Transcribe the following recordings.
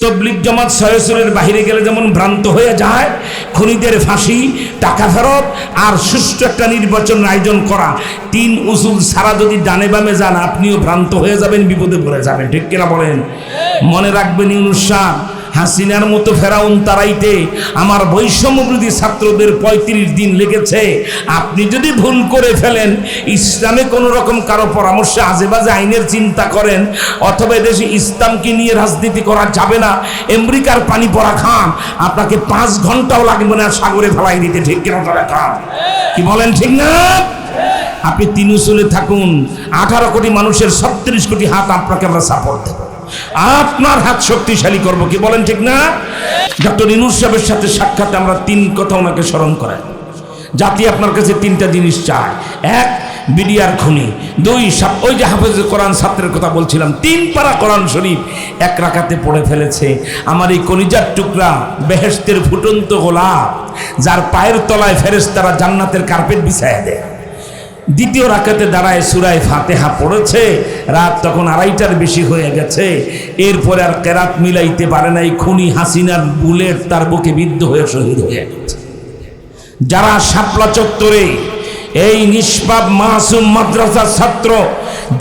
তবলিক জমাত সয়সরের বাহিরে গেলে যেমন ভ্রান্ত হয়ে যায়, খনিদের ফাঁসি, টাকা ফেরত আর সুষ্ঠু একটা নির্বাচন আয়োজন করা, তিন উসুল সারা যদি ডানে বামে যান, আপনিও ভ্রান্ত হয়ে যাবেন, বিপদে পড়ে যাবেন। ঠিক কিনা বলেন? মনে রাখবেন ইউনুস হাসিনার মতো ফেরাউন তারাইতে আমার বৈষম্যবৃদ্ধি ছাত্রদের পঁয়ত্রিশ দিন লেগেছে। আপনি যদি ভুল করে ফেলেন, ইসলামে কোনো রকম কারও পরামর্শে আজে বাজে আইনের চিন্তা করেন, অথবা এদেশে ইসলামকে নিয়ে রাজনীতি করা যাবে না, আমেরিকার পানি পড়া খান, আপনাকে পাঁচ ঘন্টাও লাগবে না সাগরে ফেলাই দিতে, ঠিক কেন তারা খান কি বলেন ঠিক না? আপনি তিন থাকুন, আঠারো কোটি মানুষের ছত্রিশ কোটি হাত আপনাকে আমরা সাপোর্ট দেবো। আপনার হাত শক্তিশালী করব কি বলেন ঠিক না? ডক্টর ইনুস সাহেবের সাথে সাক্ষাতে আমরা তিন কথা ওনাকে স্মরণ করাই। জাতি আপনার কাছে তিনটা জিনিস চায়। এক, বিডিআর খুনি। দুই ওই যে হাফেজ কোরআন ছাত্রের কথা বলছিলাম, তিন পারা কোরআন শরীফ এক রাখাতে পড়ে ফেলেছে। আমার এই কলিজার টুকরা বেহেস্তের ফুটন্ত গোলাপ, যার পায়ের তলায় ফেরেশতারা জান্নাতের কার্পেট বিছায় দেয়। দ্বিতীয় রাকাতে দাঁড়ায় সুরায় ফাতেহা পড়েছে, রাত তখন আড়াইটার বেশি হয়ে গেছে। এরপরে আর কেরাত মিলাইতে পারে নাই, খুনি হাসিনার বুলেট তার বুকে বিদ্ধ হয়ে শহীদ হয়ে গেছে। যারা শাপলা চত্বরে এই নিষ্পাপ মাসুম মাদ্রাসার ছাত্র,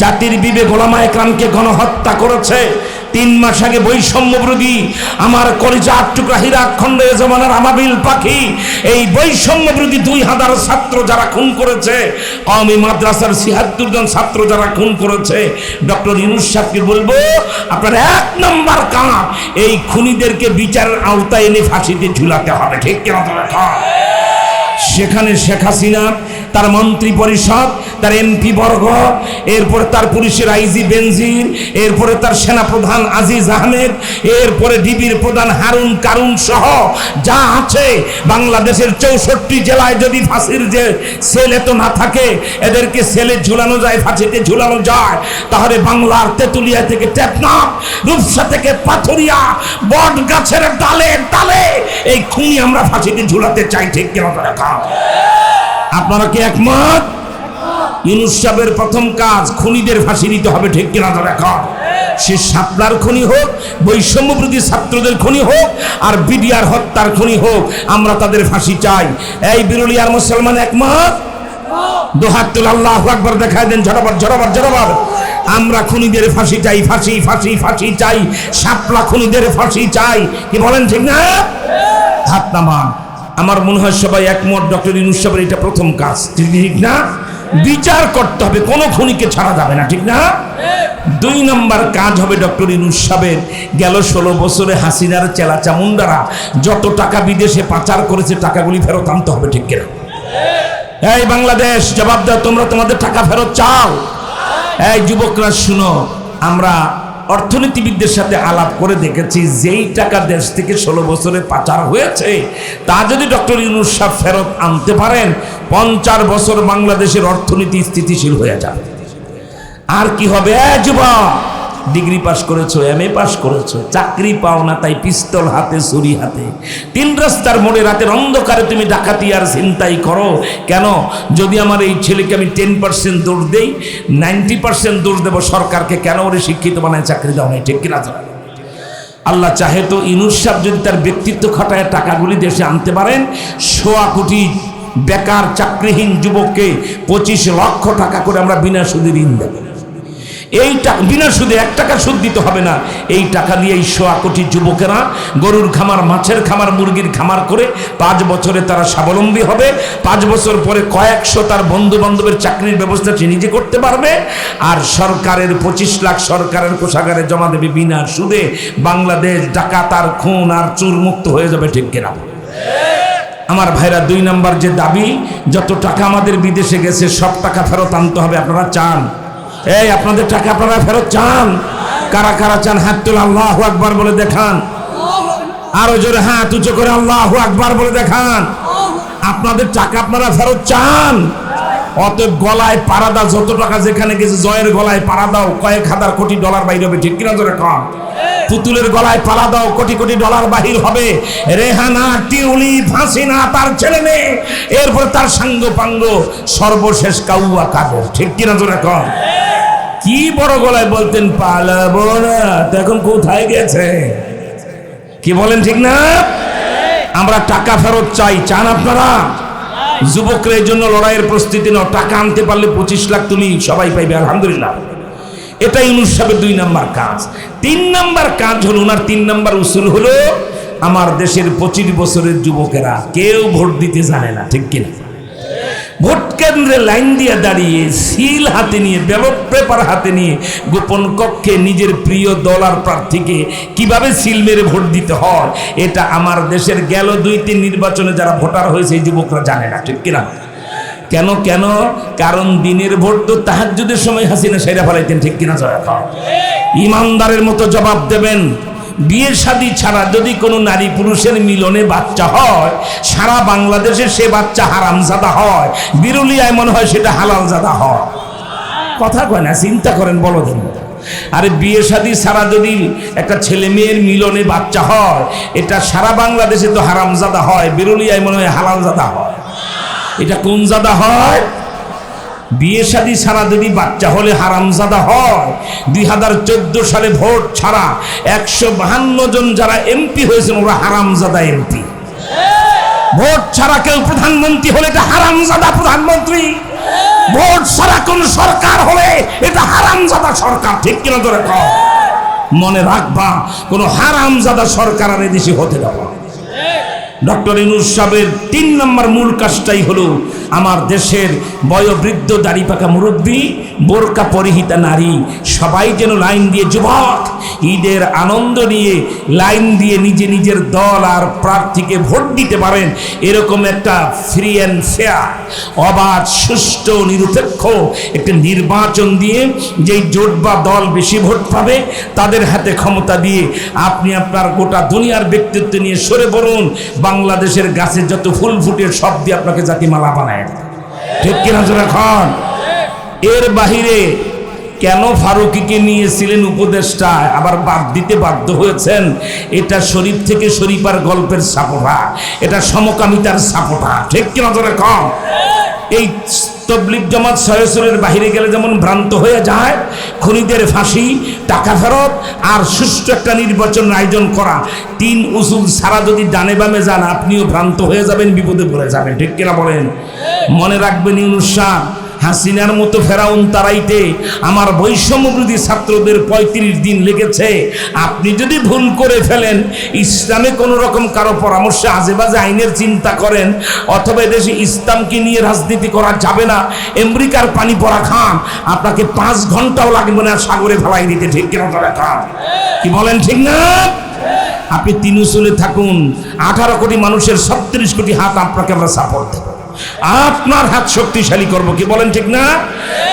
জাতির বিবে গোলামা একরামকে গণহত্যা করেছে তিন মাস আগে বৈষম্য বিরোধী আমার কলিজা আটটুকরা হীরাখণ্ড জমানার আমাবিল পাখি, এই বৈষম্য বিরোধী দুই হাজার ছাত্র যারা খুন করেছে, কওমি মাদ্রাসার ছিয়াত্তর ছাত্র যারা খুন করেছে, ডক্টর ইউনুস সাহেবকে বলব, আপনার এক নম্বর কাজ এই খুনিদেরকে বিচারের আওতায় এনে ফাঁসিতে ঝুলাতে হবে, ঠিক কেন সেখানে শেখ হাসিনা, তার মন্ত্রী পরিষদ তার এমপি বর্গ, এরপরে তার পুলিশের আইজি বেনজির, এরপরে তার সেনা প্রধান আজিজ আহমেদ, এরপরে ডিবির প্রধান হারুন কারুন সহ যা আছে, বাংলাদেশের চৌষট্টি জেলায় যদি ফাঁসির যে সেল এত না থাকে, এদেরকে সেলে ঝুলানো যায়, ফাঁসিতে ঝুলানো যায়, তাহলে বাংলার তেতুলিয়া থেকে টেপনাপ রূপসা থেকে পাথরিয়া, বট গাছের ডালে ডালে এই খুনি আমরা ফাঁসিতে ঝুলাতে চাই, ঠিক কেন আপনারা কি একমত? ইউনুস সাহেবের প্রথম কাজ, খুনিদের ফাঁসি দিতে হবে, ঠিক কিনা রাখা সে সাপলার খনি হোক বৈষম্যবৃদ্ধি ছাত্রদের খনি হোক, আর বিডিআর হত্যার খনি হোক, আমরা তাদের ফাঁসি চাই। এই বিরুলিয়ার মুসলমান একমত? দোহাত আল্লাহ আকবর, দেখায় দেন ঝরাবার ঝরাবার ঝরাবার আমরা খুনিদের ফাঁসি চাই, ফাঁসি ফাঁসি ফাঁসি চাই সাপলা খুনিদের ফাঁসি চাই। কি বলেন ঠিক না? হাত নামান। আমার মনে হয় সবাই একমত, ডক্টর সাহেবের এটা প্রথম কাজ। ঠিক না? বিচার করতে হবে, কোনো খুনিকে ছাড়া যাবে না, ঠিক না? দুই নম্বর কাজ হবে ডক্টর ইনুস সাহেবের। গেল ষোলো বছরে হাসিনার চেলা চামুন্ডারা যত টাকা বিদেশে পাচার করেছে, টাকাগুলি ফেরত আনতে হবে, ঠিক কিনা? এই বাংলাদেশ, জবাব দাও, তোমরা তোমাদের টাকা ফেরত চাও? এই যুবকরা, শুনো, আমরা অর্থনীতিবিদদের সাথে আলাপ করে দেখেছি, যেই টাকা দেশ থেকে ষোলো বছরে পাচার হয়েছে, তা যদি ডক্টর ইউনুস সাহেব ফেরত আনতে পারেন পঞ্চাশ বছর বাংলাদেশের অর্থনীতি স্থিতিশীল হয়ে যাবে। আর কি হবে? ডিগ্রি পাস করেছ এম এ পাস করেছ, চাকরি পাও না, তাই পিস্তল হাতে, ছুরি হাতে। তিন রাস্তার মোড়ে রাতের অন্ধকারে তুমি ডাকাতি আর চিন্তাই করো। কেন? যদি আমার এই ছেলেকে আমি টেন পার্সেন্ট দোষ দেই, নাইনটি পার্সেন্ট দোষ দেবো সরকারকে, কেন ওরে শিক্ষিত বানায়, চাকরি দেওয়া নাই ঠিক কিনা? আল্লাহ চাহে তো ইনুস সাহেব যদি তার ব্যক্তিত্ব খাটায় টাকাগুলি দেশে আনতে পারেন, সোয়া কোটি বেকার চাকরিহীন যুবককে পঁচিশ লক্ষ টাকা করে আমরা বিনা সুদে ঋণ দেব। এই বিনা সুদে এক টাকা সুদ দিতে হবে না। এই টাকা দিয়ে এই সোয়া কোটি যুবকেরা গরুর খামার, মাছের খামার, মুরগির খামার করে পাঁচ বছরে তারা স্বাবলম্বী হবে। পাঁচ বছর পরে কয়েকশো তার বন্ধু বান্ধবের চাকরির ব্যবস্থা সে নিজে করতে পারবে। আর সরকারের পঁচিশ লাখ সরকারের কোষাগারে জমা দেবে বিনা সুদে। বাংলাদেশ ডাকাতার খুন আর চুর মুক্ত হয়ে যাবে ঠিক কিনা? আমার ভাইরা দুই নাম্বার যে দাবি, যত টাকা আমাদের বিদেশে গেছে, সব টাকা ফেরত আনতে হবে, আপনারা চান? এই, আপনাদের টাকা আপনারা ফেরত চান? কারা কারা চান? হাত তুলে আল্লাহ আকবার বলে দেখান। আরও জোরে হাত উঁচু করে আল্লাহ আকবার বলে দেখান। আপনাদের টাকা আপনারা ফেরত চান? অতএব গলায় পাড়া দাও, যত টাকা যেখানে গেছে, জয়ের গলায় পাড়া দাও, কয়েক হাজার কোটি ডলার বাইরে হবে, ঠিক কিনা জোরে কম পুতুলের গলায় পালা দাও, কোটি কোটি ডলার বাহির হবে। রেহানা, টিউলি ফাঁসিনা তার ছেলে মেয়ে। এরপর তার সাঙ্গ পাঙ্গ সর্বশেষ কাউয়া কাদের? ঠিক কিনা জোরে কম কি বড় গলায় বলতেন পালাবো না এখন কোথায় গেছে? কি বলেন ঠিক না? আমরা টাকা ফেরত চাই, চান আপনারা? যুবকরা এই জন্য লড়াইয়ের প্রস্তুতি নাও, টাকা আনতে পারলে পঁচিশ লাখ তুমি সবাই পাইবে, আলহামদুলিল্লাহ। এটাই অনুষ্ঠানের দুই নাম্বার কাজ। তিন নাম্বার কাজ হলো, ওনার তিন নাম্বার উসুল হলো, আমার দেশের পঁচিশ বছরের যুবকেরা কেউ ভোট দিতে জানে না, ঠিক কিনা? ভোট কেন্দ্রে লাইন দিয়ে দাঁড়িয়ে, সিল হাতে নিয়ে ব্যালট পেপার হাতে নিয়ে গোপন কক্ষে নিজের প্রিয় দল আর প্রার্থীকে কীভাবে সিল মেরে ভোট দিতে হয়, এটা আমার দেশের গেল দুই তিন নির্বাচনে যারা ভোটার হয়েছে, এই যুবকরা জানে না, ঠিক কিনা? কেন কেন? কারণ দিনের ভোট তো তাহাজ্জুদের সময় হাসিনা সেরা ফেলাইতেন, ঠিক কিনা জয়া ইমানদারের মতো জবাব দেবেন। বিয়ে শাদী ছাড়া যদি কোনো নারী পুরুষের মিলনে বাচ্চা হয়, সারা বাংলাদেশে সে বাচ্চা হারামজাদা হয়। বিরুলিয়ায় মনে হয় সেটা হালালজাদা হয়। কথা কয় না, চিন্তা করেন বলো দিন আরে বিয়ে শাদী ছাড়া যদি একটা ছেলে মেয়ের মিলনে বাচ্চা হয়, এটা সারা বাংলাদেশে তো হারামজাদা হয়, বিরুলিয়ায় মনে হয় হালালজাদা হয়। এটা কোন জাদা হয়? বিয়ে শাদী ছাড়া যদি বাচ্চা হলে হারামজাদা হয়। দুই হাজার চোদ্দ সালে ভোট ছাড়া একশো বাহান্ন জন যারা এমপি হয়েছেন, ওরা হারামজাদা এমপি। ভোট ছাড়া কেউ প্রধানমন্ত্রী হলে এটা হারামজাদা প্রধানমন্ত্রী। ভোট ছাড়া কোন সরকার হলে এটা হারামজাদা সরকার। ঠিক কিনা ধরে? মনে রাখবা, কোন হারামজাদা সরকার আর এদেশে হতে দেওয়া। ডক্টর ইনুস সাহেবের তিন নম্বর মূল কাজটাই হলো আমার দেশের বয়োবৃদ্ধ দাড়ি পাকা মুরব্বী, বোরকা পরিহিতা নারী, সবাই যেন লাইন দিয়ে যুবক, ঈদের আনন্দ নিয়ে লাইন দিয়ে নিজে নিজের দল আর প্রার্থীকে ভোট দিতে পারেন, এরকম একটা ফ্রি অ্যান্ড ফেয়ার অবাধ, সুষ্ঠু, নিরপেক্ষ একটা নির্বাচন দিয়ে যেই জোট বা দল বেশি ভোট পাবে, তাদের হাতে ক্ষমতা দিয়ে আপনি আপনার গোটা দুনিয়ার ব্যক্তিত্ব নিয়ে সরে পড়ুন, বাংলাদেশের গাছে যত ফুল ফুটে সব দিয়ে আপনাকে জাতিমালা বানায়। ঠিক কিনা জোরা খান এর বাহিরে কেন ফারুকিকে নিয়েছিলেন উপদেষ্টা আবার বাদ দিতে বাধ্য হয়েছেন? এটা শরীফ থেকে শরীফার গল্পের সাপোটা। এটা সমকামিতার সাপোটা। ঠিক কিনা জোরে কম এই তবলিক জামাত সয়সুরের বাহিরে গেলে যেমন ভ্রান্ত হয়ে যায়, খুনিদের ফাঁসি, টাকা ফেরত আর সুষ্ঠু একটা নির্বাচন আয়োজন করা। তিন উসুল ছাড়া যদি ডানে বামে যান, আপনিও ভ্রান্ত হয়ে যাবেন, বিপদে পড়ে যাবেন। ঠিক কিনা বলেন? মনে রাখবেন ইউনুস হাসিনার মতো ফেরাউন তারাইতে আমার বৈষম্যবৃদ্ধি ছাত্রদের পঁয়ত্রিশ দিন লেগেছে। আপনি যদি ভুল করে ফেলেন, ইসলামে কোনো রকম কারও পরামর্শে আজেবাজে আইনের চিন্তা করেন, অথবা দেশে ইসলামকে নিয়ে রাজনীতি করা যাবে না, আমেরিকার পানি পড়া খান, আপনাকে পাঁচ ঘন্টাও লাগবে না সাগরে ফেলাই দিতে, ঠিক কিনা তারা খান? কি বলেন ঠিক না? আপনি তিন উসুলে থাকুন, আঠারো কোটি মানুষের ছত্রিশ কোটি হাত আপনাকে আমরা সাপোর্ট দেবো। আপনার হাত শক্তিশালী করব কি বলেন ঠিক না?